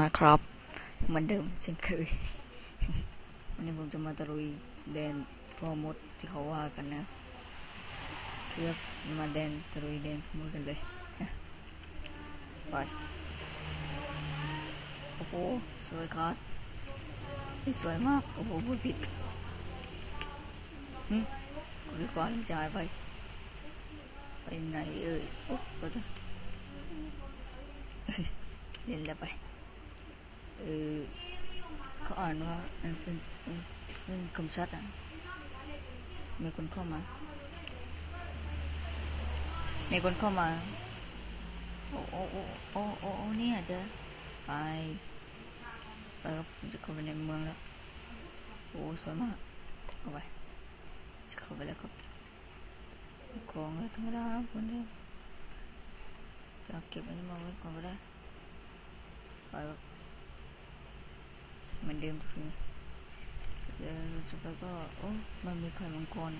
มาครับ เหมือนเดิมเช่นเคย วันนี้ผมจะมาตะลุยแดนพ่อมดที่เขาว่ากันนะเพื่อมาแดนตะลุยแดนพ่อมดกันเลยไปโอ้โหสวยครับนี่สวยมากโอ้โหพูดผิดหึคุยก่อนจ่ายไปไปไหนเอ่ยโอ้ก็จะเล่นแล้วไป เออเขาอ่านว่ามันเป็นเป็นคำชัดอะมีคนเข้ามา มีคนเข้ามา โอ้โอ้โอ้โอ้โอ้โอ้เนี่ยจะไปไปครับผมจะเข้าไปในเมืองแล้ว โอ้สวยมากเข้าไปจะเข้าไปแล้วครับของอะไรธรรมดาครับคนเดียวจะเก็บอันนี้มาไว้ก่อนก็ได้ไปครับ เหมือนเดิมทุกสิ่งเร็จแล้วจะไปก็ โอ้ มันมีไข่มังกร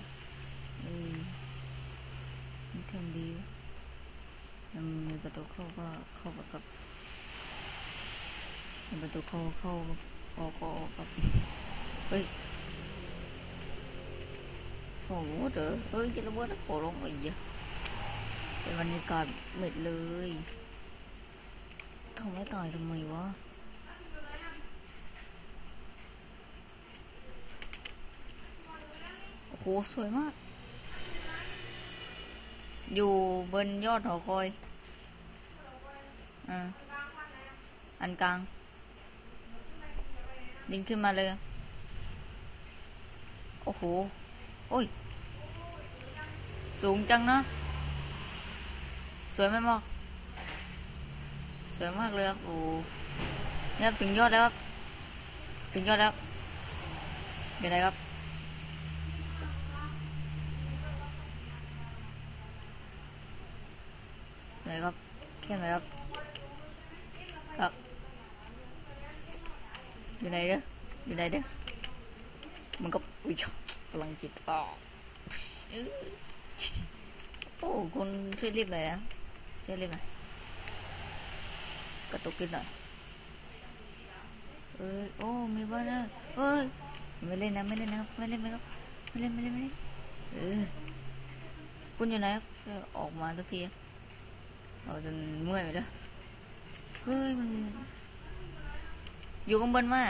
เอ้ยมันทำดีวะมันมีประตูเข้าก็เข้าไปกับประตูเข้าเข้าออกก็ออกกับเฮ้ยโอ้โหเด้อเฮ้ยจะระเบิดขอร้องอีกอะใช้บรรยากาศเม็ดเลยทำไม่ตายทำไมวะ โอ้โหสวยมาก อยู่บนยอดหอคอยอ่าอันกลางยิงขึ้นมาเลย โอ้โห โอ้ย สูงจังนะ สวยไหมมอกสวยมากเลยครับโอ้เนี่ยครับถึงยอดแล้วครับ ถึงยอดแล้วเป็นไรครับ ไหนครับแค่ไหนครับ ครับ อยู่ไหนเด้ออยู่ไหนเด้อมันก็อุ้ยพลังจิตอ๋อโอ้คุณช่วยรีบหน่อยนะช่วยรีบหน่อยกระตุกนิดหน่อยเอ้ยโอ้มีบ้านนะเอ้ยไม่เล่นนะไม่เล่นนะครับไม่เล่นไม่ครับไม่เล่นไม่เล่นไม่เล่นเออคุณอยู่ไหนครับออกมาสักที เอาจนเมื่อยไปแล้วเฮ้ยมัน อยู่ข้างบนมา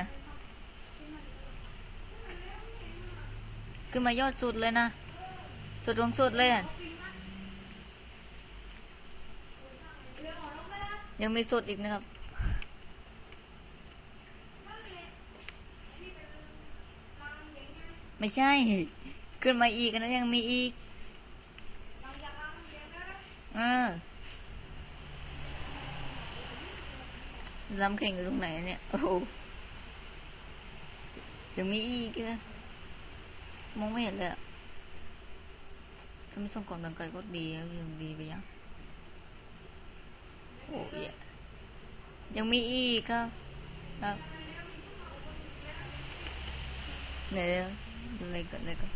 ขึ้นมายอดสุดเลยนะ สุดลงสุดเลยยังมีสุดอีกนะครับไม่ใช่ ขึ้นมาอีกนะยังมีอีกอ่า ไม่ส่งกำลังกายก็ดีแล้วยังดีไปยังโอ้ยยังมีอีกครับ ครับไหนเดี๋ยวอะไรกันอะไรกัน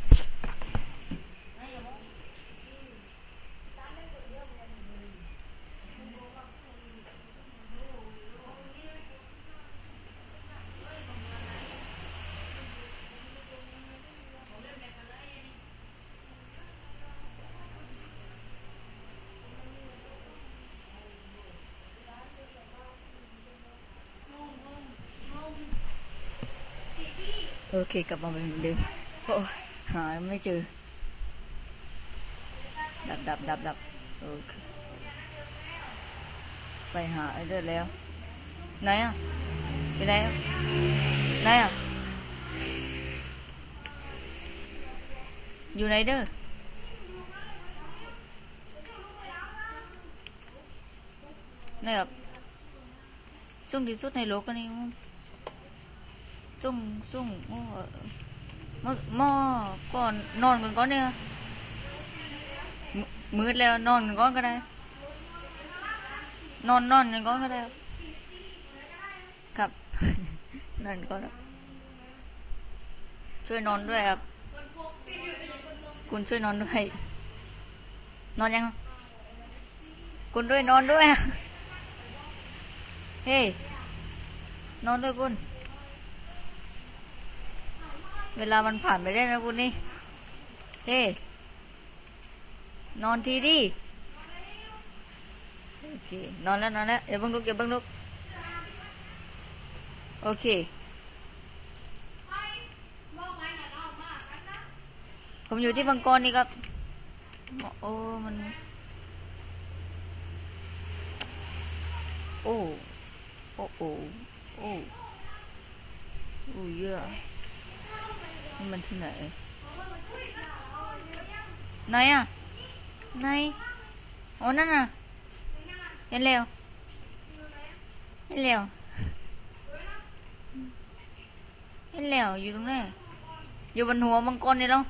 โอเคกลับมาเหมือนเดิมโอ้หาไม่เจอ ดับดับดับดับโอเคไปหาไอ้เด้อแล้ว ไหนอะไปไหนอะไหนอะอยู่ไหนเด้อไหนอะส่งที่สุดในโลกอัน นี้ซุ่มซุ่มโอ้มอมอก่อนนอนกันก่อนเนี่ยมืดแล้วนอนกันก่อนก็ได้ นอนนอนกันก่อนก็ได้ครับนอนก่อนครับช่วยนอนด้วยครับ คุณช่วยนอนด้วย นอนยัง คุณด้วยนอนด้วย เฮ้ยนอนด้วยคุณ เวลามันผ่านไปได้นะคุณนี่ เฮ้ นอนทีดิโอเค นอนแล้วนอนแล้วอย่าเพิ่งลุกอย่าเพิ่งลุก โอเคผมอยู่ที่บังกรนี่ครับ โอ้ มัน โอ้ โอ้ โอ้ โอ้โอ้เยอะ นี่มันที่ไหนไหนอะไหนโอ้นั่นน่ะเห็นแล้วเห็นแล้วเห็นแล้วอยู่ตรงไหนอยู่บนหัวมังกรนี่เนาะ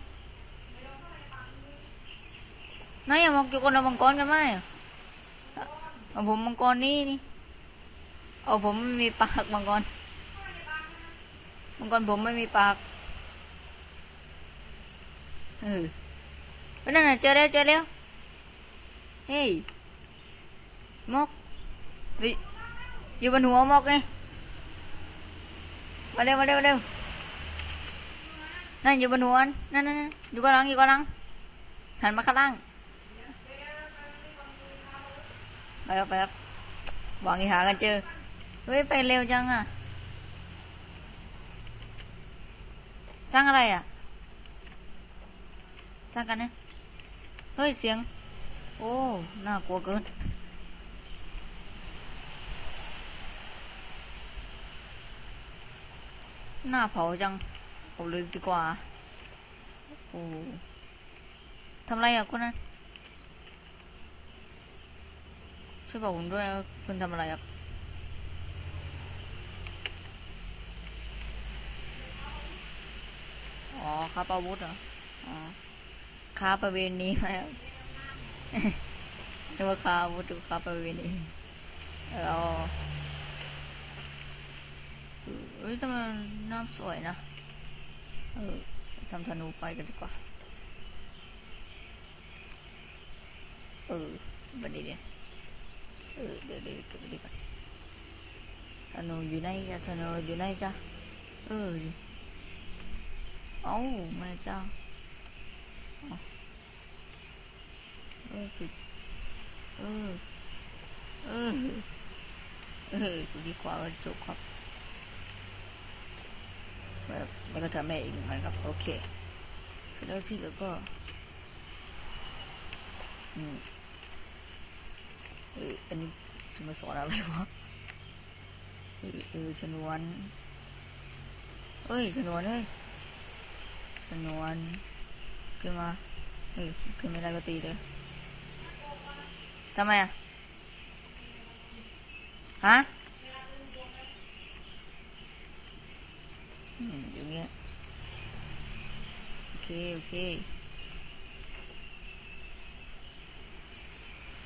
ไหนอะมองอยู่คนละมังกรกันไหมเอาผมมังกรนี่นี่เอาผมไม่มีปากมังกรมังกรผมไม่มีปาก เออนั่นน่ะเจอแล้วเจอแล้ว เฮ้ยมอกเฮ้ยอยู่บนหัวมอกไงมาเร็วมาเร็วมาเร็วนั่นอยู่บนหัวนั่นนั่นอยู่ข้างหลังอยู่ข้างหลังหันมาข้างล่างไปครับไปครับหวังอีหากันเจอ เฮ้ย ไปเร็วจังอะ สร้างอะไรอะ สร้างกันนะ เฮ้ย เสียง โอ้ น่ากลัวเกิน หน้าเผาจังเอาเลยดีกว่า โอ้ทำไรอะคุณนั้นช่วยบอกผมด้วยนะคุณทำอะไรครับอ๋อค้าปอาวุธเหรออ๋อ ค้าประเวณีไหมครับนึกว่าค้าวุธค้าประเวณีเราเอ้ยทำไมน้ำสวยนะ เออทำธนูไฟกันดีกว่า เออบันนี้เนี่ยเออเดี๋ยวเดี๋ยวเก็บไปดีก่อนธนูอยู่ไหนจ้ะธนูอยู่ไหนจ้ะเออเอ้าแม่เจ้า ออปิดเออ เออ เออดีกว่าจบครับแบบแล้วก็ทำแม่อีกมันครับ โอเคเสร็จแล้วที่เหลือก็อืมเอออันนี้จะมาสอนอะไรวะเออเออชนวนเอ้ยชนวนเฮ้ยชนวนขึ้นมาเฮ้ยขึ้นไม่ได้ก็ตีเลย ทำไมอะฮะอืมอย่างเงี้ยโอเค โอเค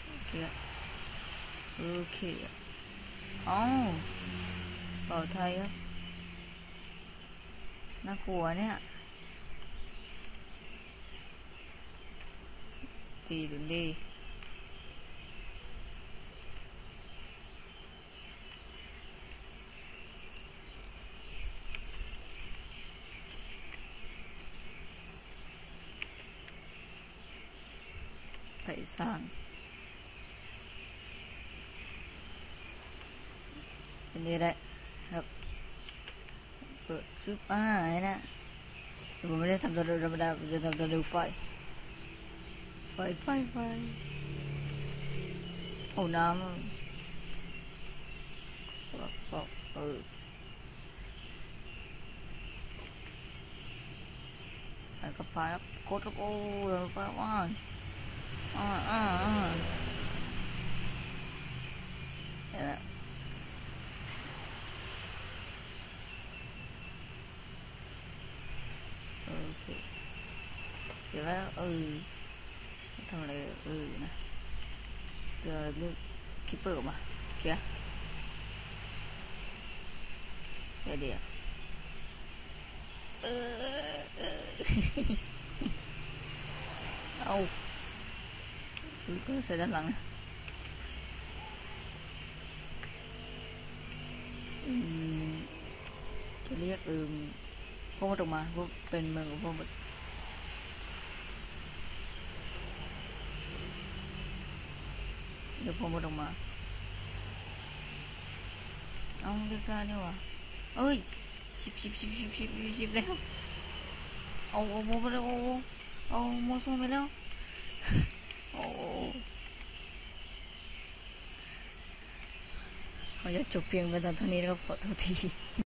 โอเคอะโอเคอะเอ้าเป่าไทยครับน่ากลัวเนี่ยดีถึงดี สร้างเป็นนี้ได้ครับ เปิดชุบอ่าไอ้นะแต่ผมไม่ได้ทำตัวธรรมดาผมจะทำตัวดูไฟ ไฟไฟไฟโอ้น้ำบอกบอกเอออันก็พาแล้วกดแล้วโอ้เดินไฟว่านอ่าอ่าอ่าเออโอเคเสร็จแล้วไรเออนะเดี๋ยวเลือกคิปเปอร์ออกมา คลียร์เดี๋ยวเดี๋ยวเออเออเอา คือก็ใส่ด้านหลังนะอืมเรียกเอิมพวกมันออกมาพวกเป็นเมืองของพวกมันเดี๋ยวพวกมันออกมาเอาเรียกได้นี่หว่าเอ้ยชิบชิบชิบชิบชิบชิบแล้วเอาเอาโมไปแล้วเอาเอาเอาโมส่งไปแล้ว โอ้เขาจะจบเพียงเพียงเท่านี้แล้วขอโทษที